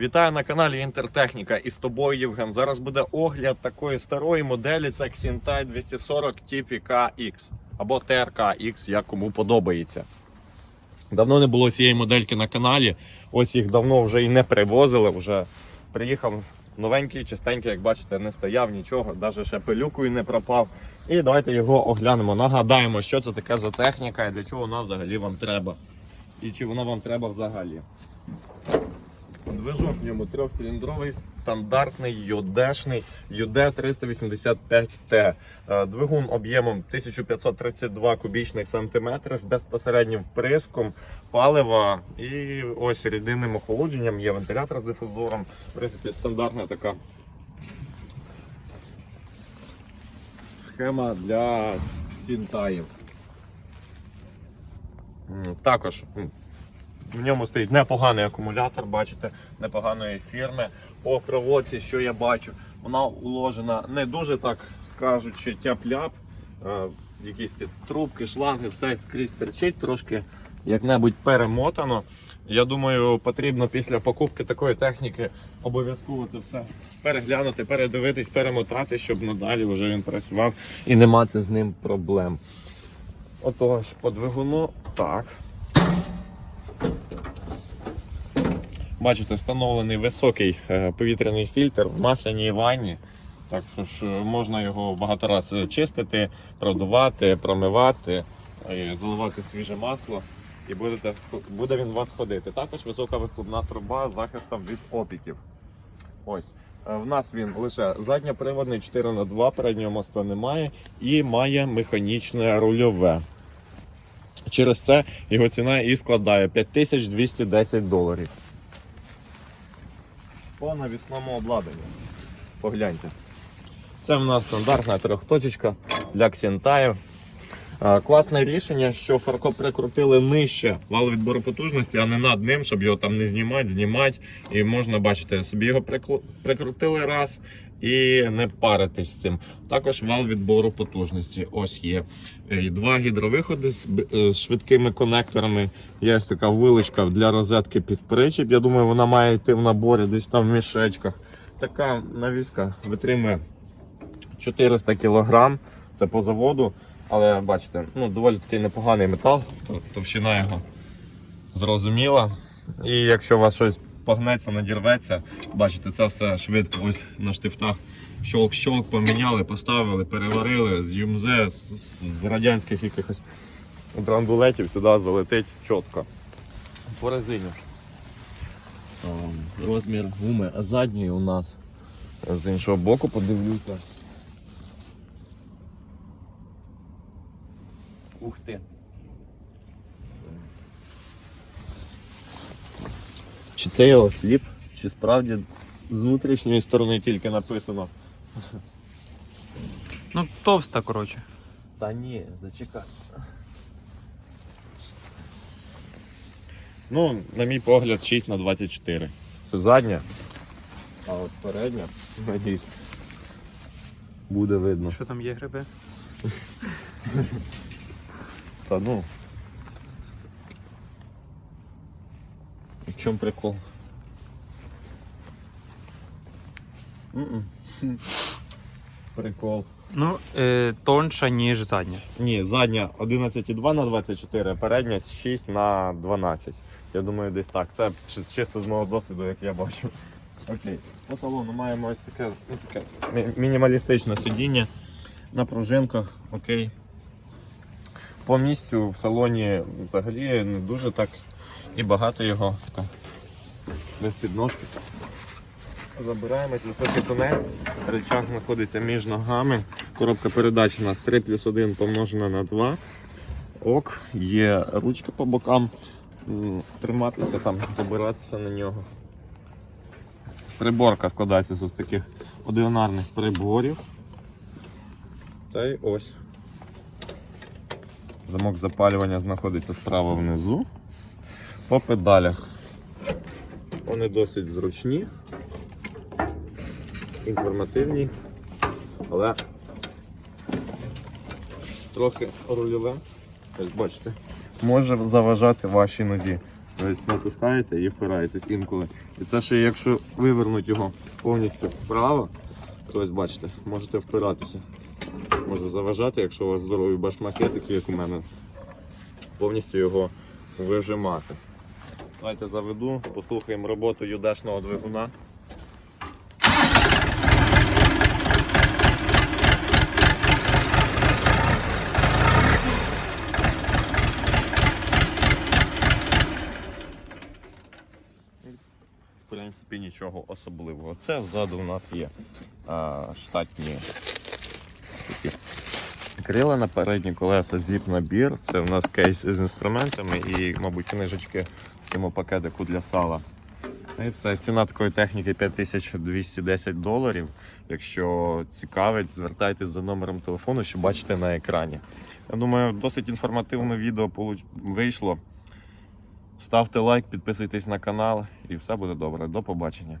Вітаю на каналі Інтертехніка і з тобою Євген. Зараз буде огляд такої старої моделі, це Xintai 240 TPK-X або TRK-X, як кому подобається. Давно не було цієї модельки на каналі. Ось їх давно вже і не привозили. Вже приїхав новенький, чистенький, як бачите, не стояв нічого, навіть ще пилюкою не пропав. І давайте його оглянемо. Нагадаємо, що це таке за техніка і для чого вона взагалі вам треба. І чи вона вам треба взагалі. Движок в ньому трьохциліндровий, стандартний юдешний UD385T. Е, Двигун об'ємом 1532 кубічних сантиметри з безпосереднім вприском палива і ось рідинним охолодженням. Є вентилятор з дифузором. В принципі, стандартна така схема для сінтаїв. Також в ньому стоїть непоганий акумулятор, бачите, непоганої фірми. По проводці, що я бачу, вона уложена не дуже так скажучи, тяп-ляп. Е, Якісь ці трубки, шланги, все скрізь терчить, трошки як-небудь перемотано. Я думаю, потрібно після покупки такої техніки обов'язково це все переглянути, передивитись, перемотати, щоб надалі вже він працював і не мати з ним проблем. Отож, по двигуну так. Бачите, встановлений високий е, повітряний фільтр в масляній ванні. Так що ж е, можна його багато разів чистити, продувати, промивати, заливати свіже масло. І будете, буде він у вас ходити. Також висока вихлопна труба з захистом від опіків. Ось. Е, В нас він лише задньоприводний 4 на 2 переднього моста немає і має механічне рульове. Через це його ціна і складає 5210 доларів. По навісному обладнанню. Погляньте. Це в нас стандартна трьохточечка для ксентаїв. Класне рішення, що фарко прикрутили нижче вал відбору потужності, а не над ним, щоб його там не знімати, знімати. І можна бачити, собі його прикрутили раз і не паритись з цим. Також вал відбору потужності. Ось є Е, два гідровиходи е, з швидкими конекторами. Є ось така виличка для розетки під причіп. Я думаю, вона має йти в наборі десь там в мішечках. Така навіска витримує 400 кг. Це по заводу. Але бачите, ну доволі такий непоганий метал, то- товщина його зрозуміла. І якщо у вас щось погнеться, надірветься, бачите, це все швидко ось на штифтах. Щолк-щолк поміняли, поставили, переварили з юмзе, з, радянських якихось драндулетів сюди залетить чітко. По резині. Розмір гуми задньої у нас з іншого боку подивлюся. Ух ти. Чи це його сліп, чи справді з внутрішньої сторони тільки написано. Ну, товста, коротше. Та ні, зачекай. Ну, на мій погляд, 6 на 24. Це задня. А от передня, надіюсь, буде видно. Що там є гриби? Та ну. В чому прикол? Прикол. Ну, е, тонша, ніж задня. Ні, задня 11,2 на 24, передня 6 на 12. Я думаю, десь так. Це чисто з мого досвіду, як я бачу. Окей. По салону маємо ось таке, ну, таке мінімалістичне сидіння на пружинках. Окей. По місцю в салоні взагалі не дуже так і багато його. Без підножки. Забираємось, високий тунель, речах знаходиться між ногами. Коробка передач у нас 3 плюс 1 помножена на 2. Ок, є ручки по бокам. Триматися там, забиратися на нього. Приборка складається з ось таких одинарних приборів. Та й ось. Замок запалювання знаходиться справа внизу. По педалях. Вони досить зручні, інформативні, але трохи рульове, ось бачите, може заважати вашій нозі. Ось натискаєте і впираєтесь інколи. І це ще якщо вивернути його повністю вправо, то ось бачите, можете впиратися. Може заважати, якщо у вас здорові башмаки, такі як у мене, повністю його вижимати. Давайте заведу, послухаємо роботу юдешного двигуна. В принципі, нічого особливого. Це ззаду у нас є а, штатні крила на передні колеса, зіп-набір. Це у нас кейс з інструментами і, мабуть, книжечки цьому пакетику для сала. І все. Ціна такої техніки 5210 доларів. Якщо цікавить, звертайтесь за номером телефону, що бачите на екрані. Я думаю, досить інформативне відео вийшло. Ставте лайк, підписуйтесь на канал і все буде добре. До побачення.